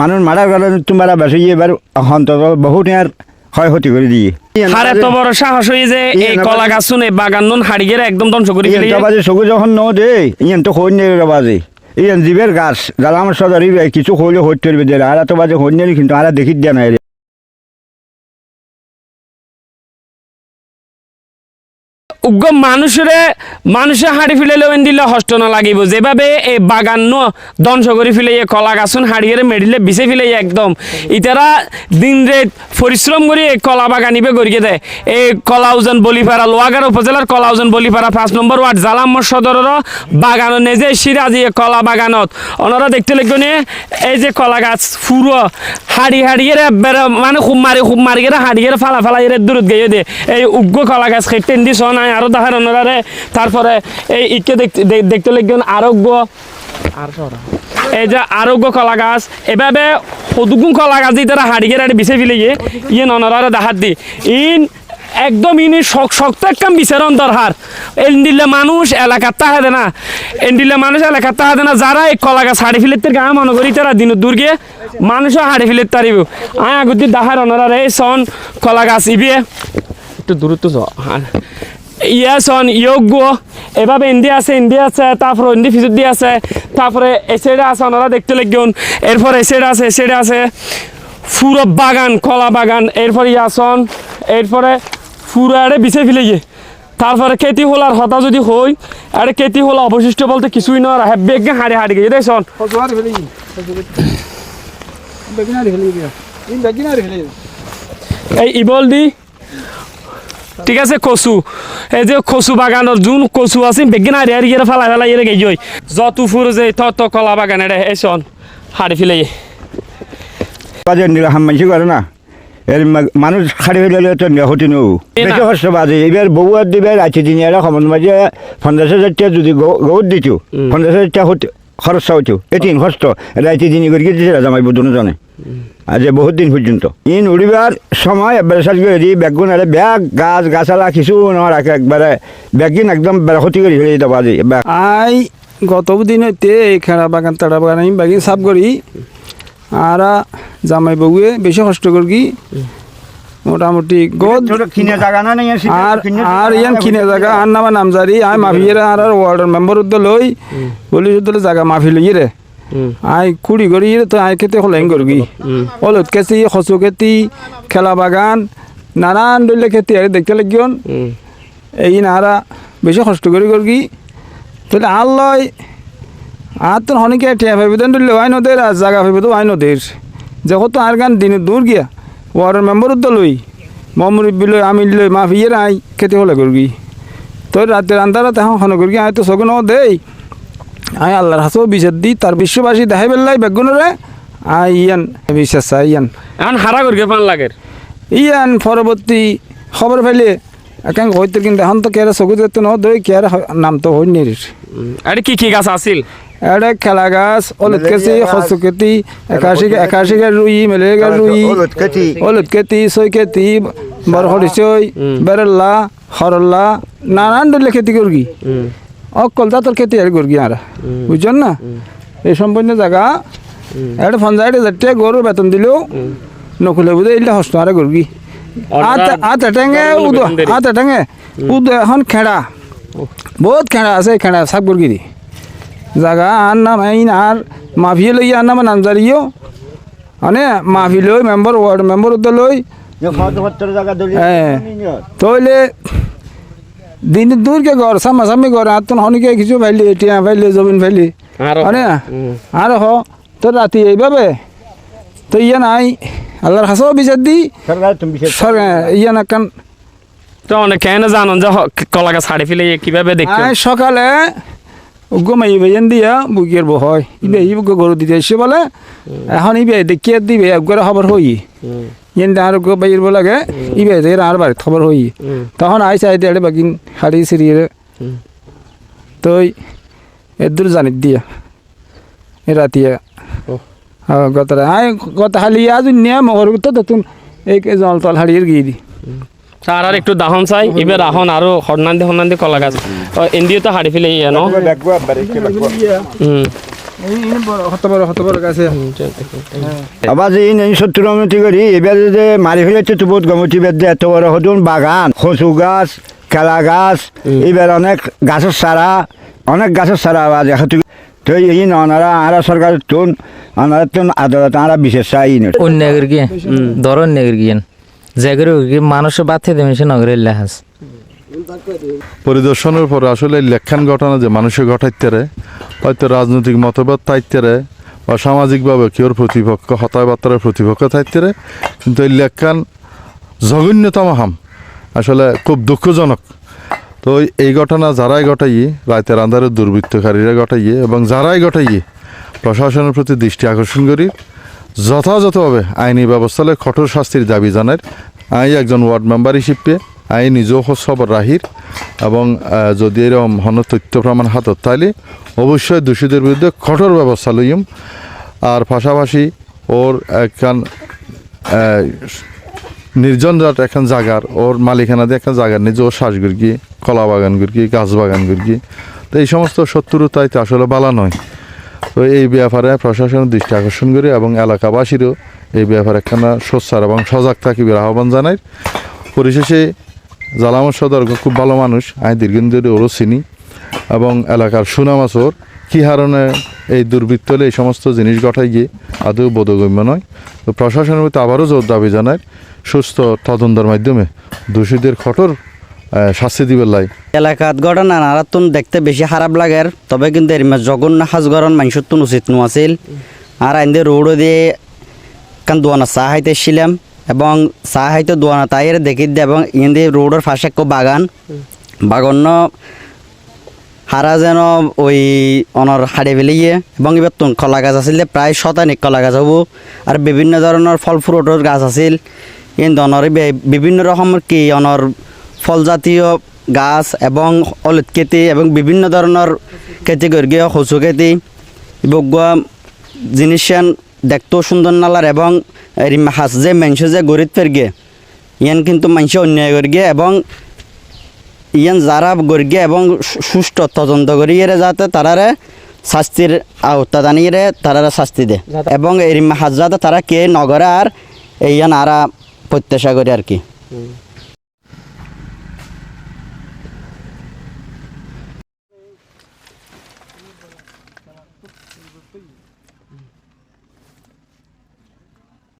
মানুষ মারার কারণে তোমরা বেশি এবার অন্তত বহুত আর ক্ষয়ক্ষতি করে দিয়ে। আর তো বড় সাহস হয়ে যে এই কলা গাছ শুনে বাগান নুন হাড়িয়ে একদম ধ্বংস করে ইয়ান বাজে যখন ন দে ইয়ান তো হইন বাজে ইয়ান জীবের গাছ যারা আমার সদারি কিছু হইলে হইতে পারবে আর এত বাজে হইন কিন্তু আর দেখি দেয় নাই উগ্র মানুষরে মানুষে হাড়ি ফিলাইলে ওন দিলে হষ্ট না লাগিব। যেভাবে এই বাগান ধ্বংস করে ফিলাইয়ে কলা গাছন হাড়িয়ে মেডিলে বিছে ফিলাই একদম। ইতারা দিন রেত পরিশ্রম করে এই কলা বাগানিবে গড়িয়ে দেয়। এই কলা উজন বলিপাড়া লোয়াগাড়া উপজেলার কলা উজন বলিপাড়া, পাঁচ নম্বর ওয়ার্ড জালাম্মর সদরের বাগান। নেজে সিরাজি কলা বাগানত। ওনারা দেখতে লাগবে এই যে কলা গাছ ফুরো, হাড়ি হাড়িয়ে মানে খুব মারি খুব মারি হাড়িয়ে ফালা ফালা দূরত গিয়ে দে। এই উগ্র কলা গাছ খেতে দি নাই, আরও দেখার ওনারে তারপরে এই ইকে দেখতে দে- লাগবেন আরোগ্য এই যে আরোগ্য কলা গাছ, এভাবে সদুগুণ কলা গাছ দিয়ে তারা হাড়িয়ে হাড়ি বিছে ফেলে গিয়ে ইয়ে ননরারে দেখাত দি। ইন, একদম ইনি শক, শক্ত একদম বিচারণ দরকার এন দিলে মানুষ এলাকার তাহাদে না এন দিলে মানুষ এলাকার তাহাদে না যারা এই কলা গাছ হাড়ি ফেলে গা মনে করি তারা দিন দূর গিয়ে মানুষও হাড়ি ফেলে তারিব আয় আগুতি দেখার অনরারে এই সন কলা গাছ ইবিয়ে। একটু দূরত্ব যাও হ্যাঁ ইয়া সন এভাবে ইন্ডিয়া আছে ইন্ডিয়া আছে তারপরে ইন্ডি ফিজুর দিয়ে আছে তারপরে এ সাইডে আছে ওনারা দেখতে লাগবেন এরপর এ সাইডে আছে এ সাইডে আছে পুরো বাগান কলা বাগান। এরপরে ইয়াসন এরপরে পুরো আরে বিছে ফেলে গিয়ে। তারপরে খেতি হল আর হতা যদি হই আরে খেতি হল অবশিষ্ট বলতে কিছুই নয় আর বেগে হাড়ি হাড়ি গিয়ে দেখছন. এই ইবল দি ঠিক আছে কচু। এই যে কচু বাগানের যোন কচু আছে বেগিন হারি হারি গিয়ে ফেলা ফেলা ইয়ে গেই জয় যত ফুর যে ত ত কলা বাগান এটা এসন হাড়ি ফেলে বাজে নিলে হাম মানসি করে না। এর মানুষ খাড়ি ফেলে তো হতি নৌ। বেশি কষ্ট বাজে। এবার বউ আর দিবে রাখি দিন এরা সমান মাঝে পঞ্চাশ হাজার টাকা যদি গৌত দিতো পঞ্চাশ হাজার টাকা হতে খরচ হইতো এটিন কষ্ট রাইতে দিন করে দিয়েছে জামাই বুধন জানে? আজ বহুত দিন পর্যন্ত। ইন উড়িবার সময় একবারে সাজ করে দিই ব্যাগুন আরে ব্যাগ গাছ গাছালা কিছু না রাখে একবারে ব্যাগিন একদম বেড়া ক্ষতি করে ফেলে দিতে ব্যাগ আই গত দিন হইতে এই খেড়া বাগান তাড়া বাগান আমি বাগিন সাফ করি। আর জামাই বউয়ে বেশি কষ্ট করি মোটামুটি গদ কিনে জায়গা না নাই আর আর ইয়ান কিনে জায়গা আর নামা নামজারি আই মাফিয়ে আর ওয়ার্ডের মেম্বার উদ্দ লই বলি জায়গা মাফি লই রে। আই কুড়ি করি তো আই খেতে হলেন করবি হলুদ খেতি কচু খেতি খেলা বাগান নানান দলীয় খেতি আর দেখতে লাগিয়ন। এই নারা বেশি কষ্ট করে করবি তাহলে আর লয় আর তোর হনিকে টিয়া ভাবি দেন দিলে ওয়াই নদের আর জায়গা ভাবি তো ওয়াই নদের। যখন তো আর গান দিনে দূর গিয়া ওয়ার্ডের মেম্বার তো লই মমুরব্বি লই আমি লই মাফিয়ে আই খেতে হলে করবি তোর রাতে আন্ধারা তেমন খানো করবি আয় তো সগুন দেই। আয় আল্লাহর হাসো বিচার দি তার বিশ্ববাসী দেখাই বেল্লাই বেগুনরে আই ইয়ান বিশ্বাস ইয়ান। এখন হারা করি পান লাগে ইয়ান পরবর্তী খবর পাইলে একাং হইতে কিন্তু এখন তো কেরা চকু দেখতে ন দই কেরা নাম তো হই নির আরে কি কি গাছ আছিল? এটা খেলা গাছ হলুদ কেতি খসু কেতি একাশি একাশি গা রুই মেলে গা রুই হলুদ কেতি। সই কেতি বরহরি সই বেরেল্লা হরল্লা নানান দলে খেতি করগি। অকল তোর খেতি আর করগি আর। বুঝছেন না? এই সম্পূর্ণ জায়গা। এটা পঞ্চায়েত যাতে গরু বেতন দিলেও নকুলে বুঝে এইটা হস্ত আরে ওনারা আত টেঙে উদ। আত টেঙে উদ এখন খেড়া। বহুত খেড়া আছে খেড়া শাক করগি দি। জাগা আর নাম আইন আর মাফিয়ে লই আর নাম নামজারিও মানে মাফি লই মেম্বার ওয়ার্ড মেম্বার উদ্দ লই। হ্যাঁ। তইলে দিন দূরকে ঘর সামনাসামনি ঘর আর তোর হনিকে কিছু ফাইলি টিয়া ফাইলি জমিন ফাইলি আরও মানে আর হ। তোর রাতি এইভাবে। তো ইয়া নাই। আল্লাহর হাসাও বিচার দি। ইয়া না কান তো অনেক কেন জানন যে হ- কলা গাছ হাড়ি ফেলে কীভাবে আয় সকালে ঘুমাই বেজেন দিয়া বুকের বহয় ইবে ই বুকে গরু দিতে এসে বলে। এখন ইবে দেখিয়ে দিবে একবারে খবর হই ইয়েন আর গো বাইর লাগে। ইবে যে আর বাড়ি খবর হই তখন আই চাই দিয়ে বাকিন হাড়ি সিরিয়ে তো এদুর জানি দিয়া এ রাতিয়া। গত আয় গত হালি আজ নিয়ে মহর তো তুন এই জল তল হাড়িয়ে গিয়ে দি। তার আর একটু দাহন চাই এবার আহন আরও হরনান্দি হরনান্দি কলা গাছ। ইন্ডিও তো হাড়ি ফেলে ইয়ে আবার যে সত্তর উন্নতি করি এবার যে মারি ফেলেছে তো বহুত গমতি বেদ এত বড় হতুন বাগান কচু গাছ কেলা গাছ এবার অনেক গাছের সারা অনেক গাছের সারা আবার দেখা তো এই ওনারা আরা সরকার তুন ওনারা তুন আদালত আরা বিশেষ চাই অন্যায় গিয়ে ধর অন্যায় গিয়ে। জায়গার বাথে দেবে সে নগরের লেহাজ পরিদর্শনের পরে আসলে লেখান ঘটনা যে মানুষের ঘটাইতে হয়তো রাজনৈতিক মতবাদ থাকতে বা সামাজিকভাবে কেউর প্রতিপক্ষ হতায় বার্তার প্রতিপক্ষ থাকতে কিন্তু এই লেখান জঘন্যতম হাম। আসলে খুব দুঃখজনক। তো এই- ঘটনা যারাই ঘটাইয়ে রাতের আন্ধারে দুর্বৃত্তকারীরা ঘটাইয়ে এবং যারাই ঘটাইয়ে প্রশাসনের প্রতি দৃষ্টি আকর্ষণ করি, যথাযথভাবে আইনি ব্যবস্থায় কঠোর শাস্তির দাবি জানার আই একজন ওয়ার্ড মেম্বার হিসেবে, আই নিজেও খবর রাহির এবং যদি এরকম হন তথ্য প্রমাণ হাতত তাইলে অবশ্যই দোষীদের বিরুদ্ধে কঠোর ব্যবস্থা লইম। আর পাশাপাশি ওর একখান নির্জন জাত এখন জাগার, ওর মালিকানা দিয়ে এখন জাগার, নিজে ও শ্বাস গুরগি কলা বাগান গুরগি গাছ বাগান গুরগি তো এই সমস্ত শত্রুতাইতে আসলে বালা নয়। তো এই ব্যাপারে প্রশাসনের দৃষ্টি আকর্ষণ করে এবং এলাকাবাসীরও এই ব্যাপারে একখানা সোচ্চার এবং সজাগ থাকিবার আহ্বান জানাই। পরিশেষে জালামত সদর খুব ভালো মানুষ, আমি দীর্ঘদিন ধরে ওরও চিনি এবং এলাকার সুনাম আছে ওর। কী হারণে এই দুর্বৃত্ত হলে এই সমস্ত জিনিস ঘটাই গিয়ে আদৌ বোধগম্য নয়। তো প্রশাসনের প্রতি আবারও জোর দাবি জানায় সুস্থ তদন্তের মাধ্যমে দোষীদের কঠোর শাস্তি দিবার লাই। এলাকাত ঘটনা নারাতুন দেখতে বেশি খারাপ লাগের, তবে কিন্তু এর জঘন্য সাজগরণ মানুষের তুন উচিত নো আছিল আর আইন্দে রোড দিয়ে কান দোয়ানা চা হাইতেছিলাম এবং চা হাইতে দোয়ানা তাইয়ের দেখি দিয়ে এবং ইন্দি রোডের পাশে এক বাগান। বাগান হারা যেন ওই অনর হাড়ে ফেলিয়ে, এবং এবার তুন কলা গাছ আছিল প্রায় শতানিক কলা গাছ হব। আর বিভিন্ন ধরনের ফল ফ্রুটের গাছ আছিল। এই ধরনের বিভিন্ন রকমের কি অনর ফলজাতীয় গাছ এবং হলুদ খেতি এবং বিভিন্ন ধরনের খেতি করি গিয়ে কচু খেতি। বগুয়া জিনিস দেখতেও সুন্দর নালার এবং হাঁস যে মাংস যে গরিব ফের গিয়ে ইয়ান কিন্তু মানুষ অন্যায় করি গিয়ে এবং ইয়ান যারা গরিয়ে এবং সুষ্ঠু তদন্ত করিয়ে যাতে তারারে শাস্তির আওতা জানিয়ে তারারে শাস্তি দে। এবং এর হাজ যাতে তারা কে নগরে আর ইয়ান আরা প্রত্যাশা করে আর কি।